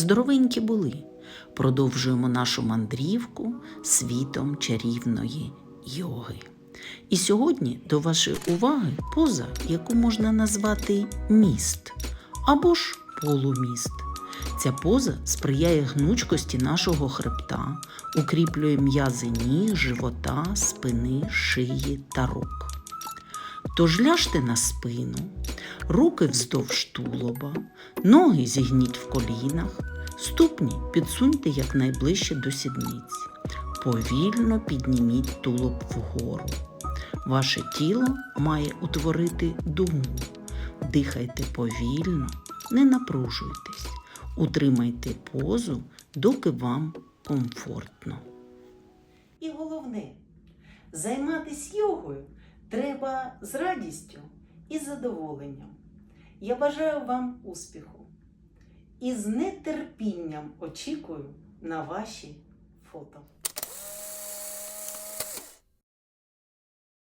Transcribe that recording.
здоровенькі були. Продовжуємо нашу мандрівку світом чарівної йоги. І сьогодні до вашої уваги поза, яку можна назвати міст або ж полуміст. Ця поза сприяє гнучкості нашого хребта, укріплює м'язи ніг, живота, спини, шиї та рук. Тож ляжте на спину, руки вздовж тулоба, ноги зігніть в колінах, ступні підсуньте якнайближче до сідниць. Повільно підніміть тулуб вгору. Ваше тіло має утворити дугу. Дихайте повільно, не напружуйтесь. Утримайте позу, доки вам комфортно. І головне, займатися йогою треба з радістю і задоволенням. Я бажаю вам успіху і з нетерпінням очікую на ваші фото.